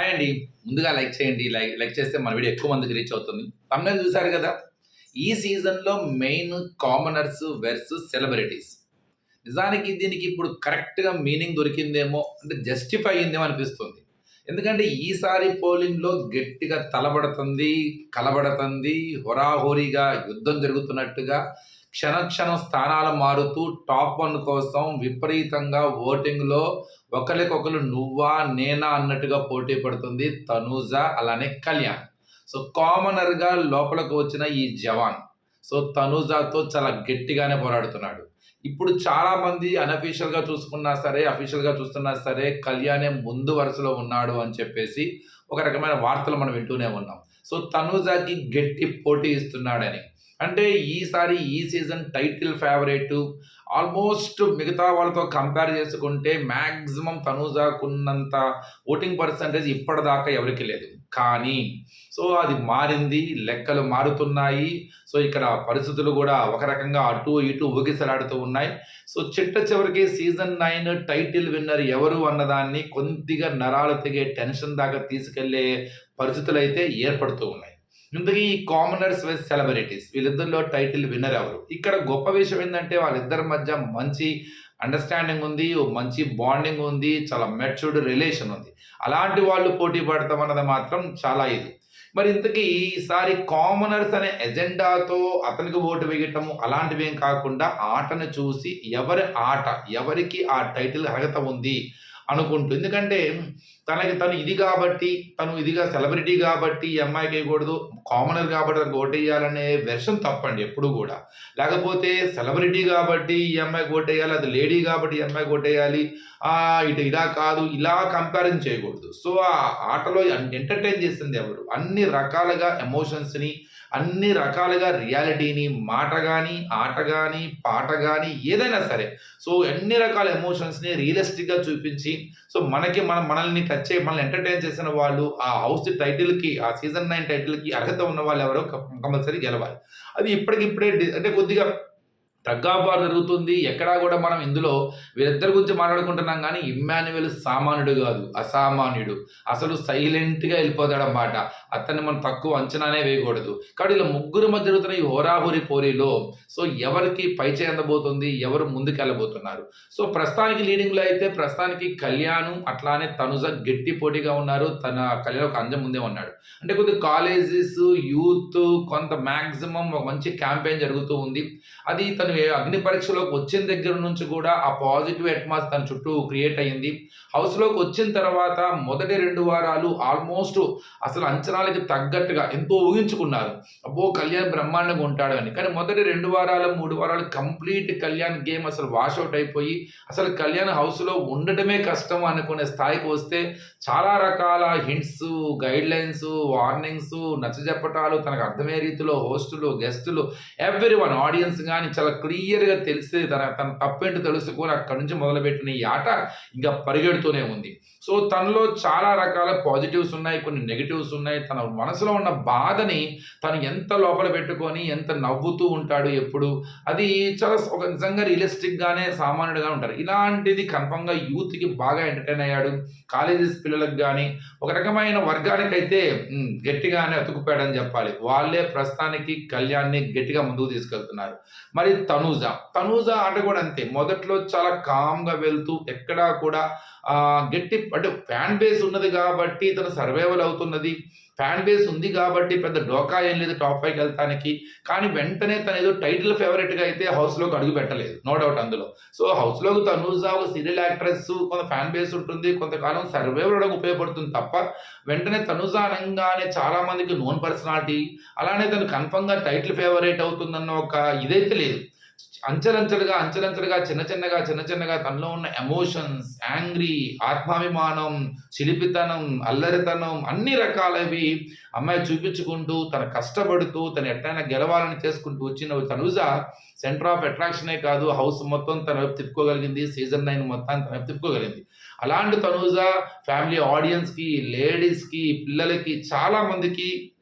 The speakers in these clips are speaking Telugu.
హాయ్ అండి ముందుగా లైక్ చేయండి లైక్ లైక్ చేస్తే మన వీడియో ఎక్కువ మందికి రీచ్ అవుతుంది. తమిళ చూసారు కదా? ఈ సీజన్లో మెయిన్ కామనర్స్ వెర్సెస్ సెలబ్రిటీస్ నిజానికి దీనికి ఇప్పుడు కరెక్ట్గా మీనింగ్ దొరికిందేమో అంటే జస్టిఫై అయిందేమో అనిపిస్తుంది. ఎందుకంటే ఈసారి పోలింగ్లో గట్టిగా తలబడుతుంది కలబడుతుంది హోరాహోరీగా యుద్ధం జరుగుతున్నట్టుగా క్షణక్షణం స్థానాలు మారుతూ టాప్ వన్ కోసం విపరీతంగా ఓటింగ్లో ఒకరికొకరు నువ్వా నేనా అన్నట్టుగా పోటీ పడుతుంది తనూజ అలానే కళ్యాణ్. సో కామనర్గా లోపలికి వచ్చిన ఈ జవాన్. సో తనూజాతో చాలా గట్టిగానే పోరాడుతున్నాడు. ఇప్పుడు చాలా మంది చూసుకున్నా సరే అఫీషియల్గా చూస్తున్నా సరే కళ్యాణే ముందు వరుసలో ఉన్నాడు అని చెప్పేసి ఒక రకమైన వార్తలు మనం వింటూనే ఉన్నాం. సో తనూజాకి గట్టి పోటీ ఇస్తున్నాడని. అంటే ఈసారి ఈ సీజన్ టైటిల్ ఫేవరెట్. ఆల్మోస్ట్ మిగతా వాళ్ళతో కంపేర్ చేసుకుంటే మ్యాక్సిమం తనూజాకున్నంత ఓటింగ్ పర్సంటేజ్ ఇప్పటిదాకా ఎవరికి లేదు. కానీ సో అది మారింది లెక్కలు మారుతున్నాయి. సో ఇక్కడ పరిస్థితులు కూడా ఒక రకంగా అటు ఇటు ఊగిసలాడుతూ ఉన్నాయి. సో చిట్ట చివరికి సీజన్ నైన్ టైటిల్ విన్నర్ ఎవరు అన్నదాన్ని కొద్దిగా నరాలు తెగే టెన్షన్ దాకా తీసుకెళ్ళే పరిస్థితులు అయితే ఏర్పడుతూ ఉన్నాయి. ఇందుకు ఈ కామనర్స్ విత్ సెలబ్రిటీస్ వీళ్ళిద్దరిలో టైటిల్ విన్నర్ ఎవరు? ఇక్కడ గొప్ప విషయం ఏంటంటే వాళ్ళిద్దరి మధ్య మంచి అండర్స్టాండింగ్ ఉంది మంచి బాండింగ్ ఉంది చాలా మెచ్యూర్డ్ రిలేషన్ ఉంది. అలాంటి వాళ్ళు పోటీ పడతాం అన్నది మాత్రం చాలా ఇది. మరి ఇంతకీ ఈసారి కామనర్స్ అనే ఎజెండాతో అతనికి ఓటు వేయటం అలాంటివి ఏం కాకుండా ఆటను చూసి ఎవరి ఆట ఎవరికి ఆ టైటిల్ అర్హత ఉంది అనుకుంటూ. ఎందుకంటే తనకి తను ఇది కాబట్టి తను ఇదిగా సెలబ్రిటీ కాబట్టి ఈ అమ్మాయికి వేయకూడదు. కామనర్ కాబట్టి తనకు ఓటేయాలనే వెర్షన్ తప్పండి ఎప్పుడు కూడా. లేకపోతే సెలబ్రిటీ కాబట్టి ఈ అమ్మాయికి ఓటేయాలి అది లేడీ కాబట్టి ఈ అమ్మాయికి ఓటేయాలి ఇటు ఇలా కాదు ఇలా కంపారిజన్ చేయకూడదు. సో ఆ ఆటలో ఎంటర్టైన్ చేసింది ఎవరు? అన్ని రకాలుగా ఎమోషన్స్ని అన్ని రకాలుగా రియాలిటీని మాట కానీ ఆట కానీ పాట కానీ ఏదైనా సరే. సో అన్ని రకాల ఎమోషన్స్ని రియలిస్టిక్గా చూపించి సో మనకి మన మనల్ని టచ్ చేయి మనల్ని ఎంటర్టైన్ చేసిన వాళ్ళు ఆ హౌస్ టైటిల్కి ఆ సీజన్ నైన్ టైటిల్కి అర్హత ఉన్న వాళ్ళు ఎవరో కంపల్సరీ గెలవాలి. అది ఇప్పటికిప్పుడే అంటే కొద్దిగా తగ్గాపారు జరుగుతుంది. ఎక్కడా కూడా మనం ఇందులో వీరిద్దరి గురించి మాట్లాడుకుంటున్నాం కానీ ఇమ్మాన్యువల్ సామాన్యుడు కాదు అసామాన్యుడు. అసలు సైలెంట్గా వెళ్ళిపోతాడు అన్నమాట. అతన్ని మనం తక్కువ అంచనానే వేయకూడదు. కాబట్టి ఇలా ముగ్గురు మధ్య జరుగుతున్న ఈ హోరాహోరి పోరీలో సో ఎవరికి పై అందబోతుంది ఎవరు ముందుకెళ్ళబోతున్నారు సో ప్రస్తుతానికి లీడింగ్లో అయితే ప్రస్తుతానికి కళ్యాణం అట్లానే తనుజ గట్టి పోటీగా ఉన్నారు. తన కళ్యాణ్ ఒక అంజం ముందే ఉన్నాడు. అంటే కొద్ది కాలేజెస్ యూత్ కొంత మ్యాక్సిమం ఒక మంచి క్యాంపెయిన్ జరుగుతూ ఉంది. అది తను ఏ అగ్ని పరీక్షలోకి వచ్చిన దగ్గర నుంచి కూడా ఆ పాజిటివ్ అట్మాస్ తన చుట్టూ క్రియేట్ అయ్యింది. హౌస్లోకి వచ్చిన తర్వాత మొదటి రెండు వారాలు ఆల్మోస్ట్ అసలు అంచనాలకి తగ్గట్టుగా ఎంతో ఊహించుకున్నారు. అబ్బో కళ్యాణ్ బ్రహ్మాండంగా ఉంటాడు అని. కానీ మొదటి రెండు వారాలు మూడు వారాలు కంప్లీట్ కళ్యాణ్ గేమ్ అసలు వాషౌట్ అయిపోయి అసలు కళ్యాణ్ హౌస్లో ఉండటమే కష్టం అనుకునే స్థాయికి వస్తే చాలా రకాల హింట్స్ గైడ్ లైన్స్ వార్నింగ్స్ నచ్చజెప్పటాలు తనకు అర్థమయ్యే రీతిలో హోస్టులు గెస్టులు ఎవ్రీ వన్ ఆడియన్స్ కానీ చాలా క్లియర్గా తెలిసి తన తన తప్పేంటో తెలుసుకొని అక్కడి నుంచి మొదలుపెట్టిన ఈ ఆట ఇంకా పరిగెడుతూనే ఉంది. సో తనలో చాలా రకాల పాజిటివ్స్ ఉన్నాయి కొన్ని నెగిటివ్స్ ఉన్నాయి. తన మనసులో ఉన్న బాధని తను ఎంత లోపల పెట్టుకొని ఎంత నవ్వుతూ ఉంటాడు ఎప్పుడు అది చాలా ఒక నిజంగా రియలిస్టిక్గానే సామాన్యుడుగా ఉంటారు. ఇలాంటిది కన్ఫర్మ్గా యూత్కి బాగా ఎంటర్టైన్ అయ్యాడు. కాలేజెస్ పిల్లలకు కానీ ఒక రకమైన వర్గానికైతే గట్టిగానే అతుకుపోయాడని చెప్పాలి. వాళ్ళే ప్రస్తుతానికి కళ్యాణ్ని గట్టిగా ముందుకు తీసుకెళ్తున్నారు. మరి తనూజ. తనూజ ఆట కూడా అంతే. మొదట్లో చాలా కామ్గా వెళ్తూ ఎక్కడా కూడా గట్టి అంటే ఫ్యాన్ బేస్ ఉన్నది కాబట్టి తను సర్వైవల్ అవుతున్నది. ఫ్యాన్ బేస్ ఉంది కాబట్టి పెద్ద డోకా ఏం లేదు టాప్ ఫైవ్కి వెళ్తానికి. కానీ వెంటనే తను ఏదో టైటిల్ ఫేవరెట్గా అయితే హౌస్లోకి అడుగు పెట్టలేదు. నో డౌట్ అందులో. సో హౌస్లోకి తనూజ ఒక సీరియల్ యాక్ట్రెస్ కొంత ఫ్యాన్ బేస్ ఉంటుంది. కొంతకాలం సర్వైవల్ అవడానికి ఉపయోగపడుతుంది తప్ప వెంటనే తనుజా అనగానే చాలా మందికి నోన్ పర్సనాలిటీ అలానే తను కన్ఫర్మ్గా టైటిల్ ఫేవరెట్ అవుతుందన్న ఒక ఇదైతే లేదు. అంచెలంచెలుగా అంచెలంచెలుగా చిన్న చిన్నగా చిన్న చిన్నగా తనలో ఉన్న ఎమోషన్స్ యాంగ్రీ ఆత్మాభిమానం చిలిపితనం అల్లరితనం అన్ని రకాలవి అమ్మాయి చూపించుకుంటూ తన కష్టపడుతూ తను ఎట్లయినా గెలవాలని చేసుకుంటూ వచ్చిన తనుజ సెంటర్ ఆఫ్ అట్రాక్షనే కాదు హౌస్ మొత్తం తన వైపు తిప్పుకోగలిగింది సీజన్ నైన్ మొత్తాన్ని తన వైపు తిప్పుకోగలిగింది. అలాంటి తనుజ ఫ్యామిలీ ఆడియన్స్కి లేడీస్కి పిల్లలకి చాలామందికి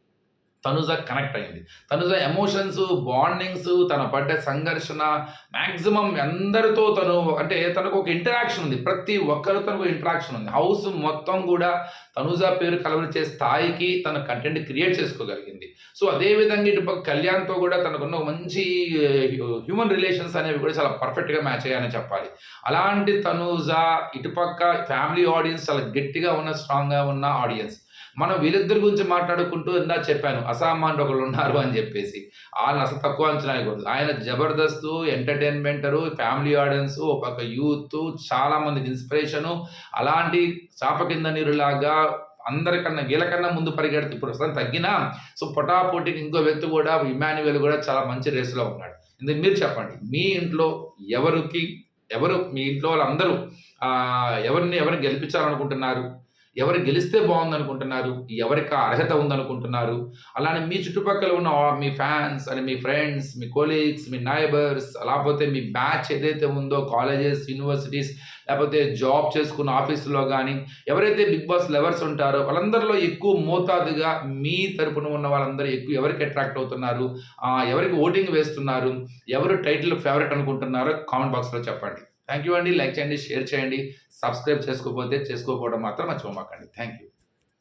తనుజ కనెక్ట్ అయింది. తనుజ ఎమోషన్స్ బాండింగ్స్ తన పడ్డ సంఘర్షణ మ్యాక్సిమం అందరితో తను అంటే తనకు ఒక ఇంటరాక్షన్ ఉంది. ప్రతి ఒక్కరు తనకు ఇంటరాక్షన్ ఉంది. హౌస్ మొత్తం కూడా తనుజ పేరు కలవరిచే స్థాయికి తన కంటెంట్ క్రియేట్ చేసుకోగలిగింది. సో అదే విధంగా ఇటు కళ్యాణ్తో కూడా తనకున్న మంచి హ్యూమన్ రిలేషన్స్ అనేవి కూడా చాలా పర్ఫెక్ట్గా మ్యాచ్ అయ్యాయని చెప్పాలి. అలాంటి తనుజ ఇటుపక్క ఫ్యామిలీ ఆడియన్స్ చాలా గట్టిగా ఉన్న స్ట్రాంగ్గా ఉన్న ఆడియన్స్ మనం వీళ్ళిద్దరి గురించి మాట్లాడుకుంటూ ఇందా చెప్పాను. అసామాన్యులు ఒకళ్ళు ఉన్నారు అని చెప్పేసి. వాళ్ళని అసలు తక్కువ అంచనా వేయకూడదు. ఆయన జబర్దస్త్ ఎంటర్టైన్మెంటరు ఫ్యామిలీ ఆడియన్స్ ఒక యూత్ చాలా మందికి ఇన్స్పిరేషను అలాంటి చాప కింద నీరులాగా అందరికన్నా వీళ్ళకన్నా ముందు పరిగెడుతూ ఇప్పుడు ప్రస్తుతం తగ్గినా సో పొటాపోటీకి ఇంకో వ్యక్తి కూడా ఇమాన్యువల్ కూడా చాలా మంచి రేసులో ఉన్నాడు. ఇందుకు మీరు చెప్పండి మీ ఇంట్లో ఎవరికి ఎవరు మీ ఇంట్లో వాళ్ళందరూ ఎవరిని ఎవరిని గెలిపించాలనుకుంటున్నారు? ఎవరు గెలిస్తే బాగుందనుకుంటున్నారు ఎవరికి అర్హత ఉందనుకుంటున్నారు అలానే మీ చుట్టుపక్కల ఉన్న మీ ఫ్యాన్స్ అని మీ ఫ్రెండ్స్ మీ కొలీగ్స్ మీ నైబర్స్ లేకపోతే మీ బ్యాచ్ ఏదైతే ఉందో కాలేజెస్ యూనివర్సిటీస్ లేకపోతే జాబ్ చేసుకున్న ఆఫీసులో కానీ ఎవరైతే బిగ్ బాస్ లెవర్స్ ఉంటారో వాళ్ళందరిలో ఎక్కువ మోతాదుగా మీ తరపున ఉన్న వాళ్ళందరూ ఎక్కువ ఎవరికి అట్రాక్ట్ అవుతున్నారు ఎవరికి ఓటింగ్ వేస్తున్నారు ఎవరు టైటిల్ ఫేవరెట్ అనుకుంటున్నారో కామెంట్ బాక్స్లో చెప్పండి. థ్యాంక్ యూ అండి. లైక్ చేయండి షేర్ చేయండి. సబ్స్క్రైబ్ చేసుకోకపోతే చేసుకోకపోవడం మాత్రం మర్చిపోమాకండి. Thank you